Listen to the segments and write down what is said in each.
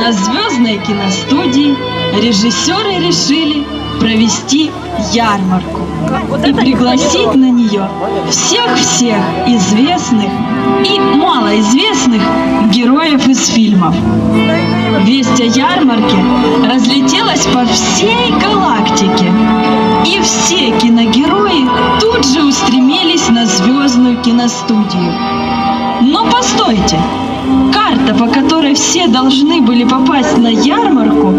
На звездной киностудии режиссеры решили провести ярмарку и пригласить на нее всех-всех известных и малоизвестных героев из фильмов. Весть о ярмарке разлетелась по всей галактике, и все киногерои тут же устремились на звездную киностудию. Но постойте! Карта, по которой все должны были попасть на ярмарку,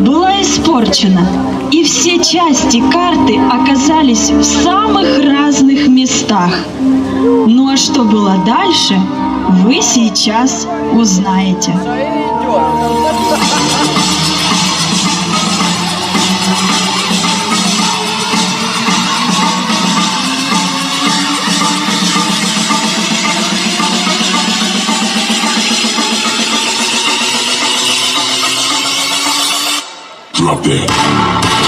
была испорчена, и все части карты оказались в самых разных местах. Ну а что было дальше, вы сейчас узнаете. Up there.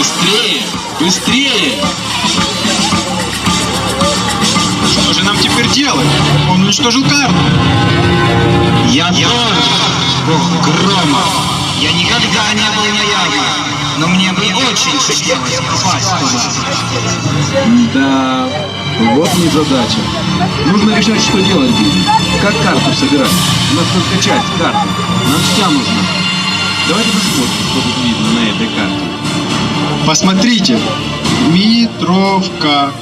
Быстрее! Быстрее! Что же нам теперь делать? Он уничтожил карту. Я тоже бог грома. Я никогда не был на ярмарке, но мне бы очень хотелось попасть туда. Да, вот незадача. Нужно решать, что делать будем. Как карту собирать? У нас только часть карты. Нам вся нужна. Давайте посмотрим, что тут видно на этой карте. Посмотрите. Митровка.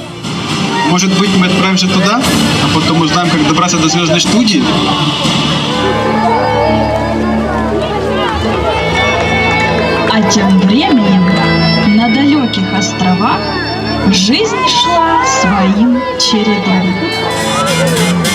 Может быть, мы отправимся туда, а потом узнаем, как добраться до звездной студии? А тем временем на далеких островах жизнь шла своим чередом.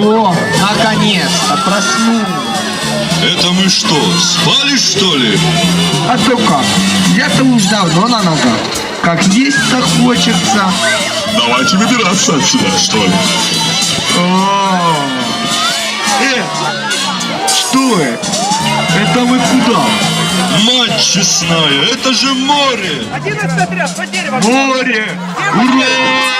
О, наконец-то проснулся. Это мы что, спали что ли? А то как? Я-то уж давно на ногах. Как есть-то хочется. Давайте выбираться отсюда, что ли? О, э, что это? Это мы куда? Мать честная, это же море! 11 отряд, под дерево! Море! Ура!